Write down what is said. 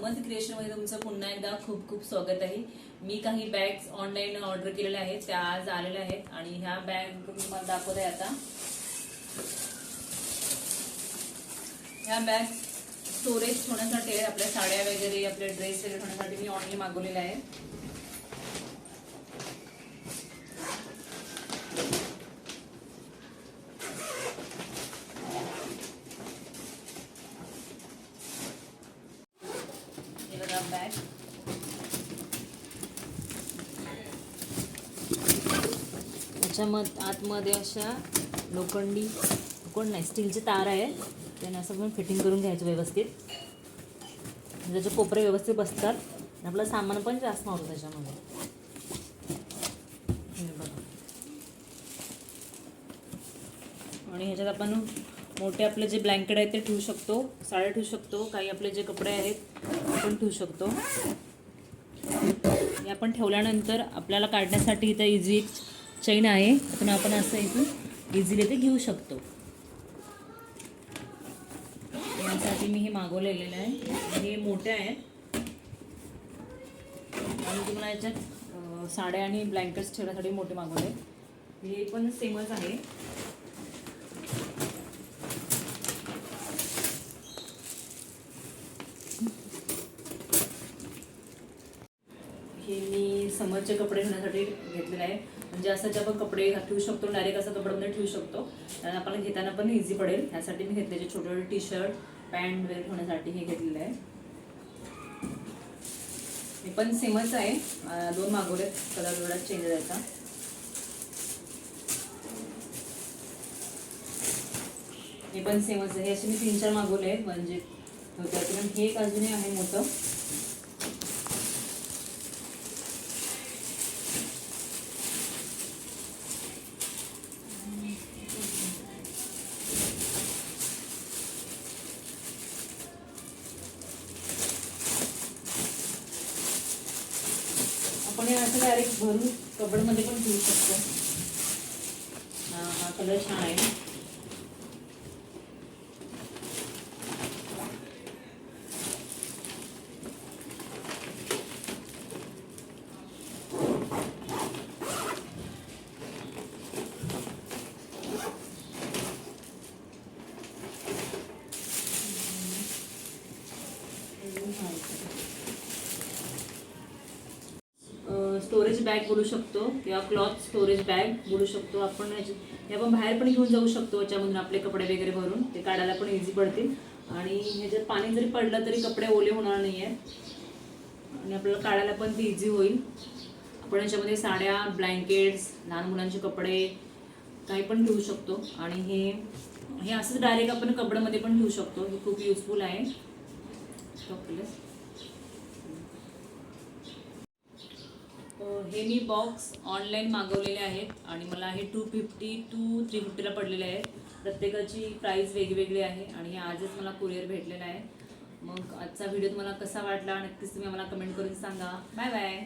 समर्थ क्रिएशनमध्ये तुमचं पुन्हा एकदा खूप खूप स्वागत आहे. मी काही बॅग्स ऑनलाईन ऑर्डर केलेल्या आहेत त्या आज आलेल्या आहेत आणि ह्या बॅग तुम्हाला दाखवत आहे आता. ह्या बॅग स्टोरेज ठेवण्यासाठी आहेत आपल्या साड्या वगैरे आपले ड्रेस वगैरे ठेवण्यासाठी मी ऑनलाईन मागवलेल्या आहेत. हे बघा त्याच्यामध्ये आतमध्ये अशा लोखंडी लोखंड नाही स्टीलचे तार आहे. त्यांना असं पण फिटिंग करून घ्यायचं व्यवस्थित. म्हणजे त्याचे कोपरे व्यवस्थित बसतात. आणि आपलं सामान पण जास्त नव्हतं त्याच्यामध्ये. आणि ह्याच्यात आपण मोठे आपले जे ब्लँकेट आहेत ते ठेवू शकतो साड्या ठेवू शकतो काही आपले जे कपडे आहेत आपण पण ठेवू शकतो. हे आपण ठेवल्यानंतर आपल्याला काढण्यासाठी इथं इझी चैन आहे. पण आपण असं इथून इझिली ते घेऊ शकतो. यासाठी मी हे मागवलेलं आहे. हे मोठे आहेत. आणि तुम्हाला याच्यात साड्या आणि ब्लँकेट्स ठेवण्यासाठी मोठे मागवले. हे पण सेमच आहे. हे मी समरचे कपडे घेण्यासाठी घेतलेले आहे. म्हणजे असं जे आपण कपडे ठेवू शकतो डायरेक्ट असं कपड्यामध्ये ठेवू शकतो. आणि आपल्याला घेताना पण इझी पडेल. ह्यासाठी मी घेतले छोटे छोटे टी शर्ट पॅन्ट वगैरे ठेवण्यासाठी हे घेतलेलं आहे. हे पण सेमच आहे. दोन मागवले कलर वेळा चेंज द्यायचा हे पण सेमच आहे. हे असे मी तीन चार मागवले आहेत. म्हणजे त्यातून हे एक अजूनही आहे मोठं. आपण हे असं डायरेक्ट भरून कबडमध्ये पण ठेवू शकतो. हा हा कलर छान आहे. स्टोरेज बॅग बोलू शकतो किंवा क्लॉथ स्टोरेज बॅग बोलू शकतो. आपण ह्याची हे आपण बाहेर पण घेऊन जाऊ शकतो याच्यामधून आपले कपडे वगैरे भरून. ते काढायला पण इझी पडतील. आणि ह्याच्यात पाणी जरी पडलं तरी कपडे ओले होणार नाही आहेत आणि आपल्याला काढायला पण ते इझी होईल. आपण याच्यामध्ये साड्या ब्लँकेट्स लहान मुलांचे कपडे काही पण घेऊ शकतो. आणि हे हे असंच डायरेक्ट आपण कपड्यामध्ये पण घेऊ शकतो. हे खूप युजफुल आहे. हे मी बॉक्स ऑनलाईन मागवलेले आहेत आणि मला हे टू फिफ्टी टू थ्री फिफ्टीला पडलेले आहेत. प्रत्येकाची प्राईस वेगवेगळी आहे आणि हे आजच मला कुरिअर भेटलेलं आहे. मग आजचा व्हिडिओ तुम्हाला कसा वाटला? नक्कीच तुम्ही मला कमेंट करून सांगा. Bye bye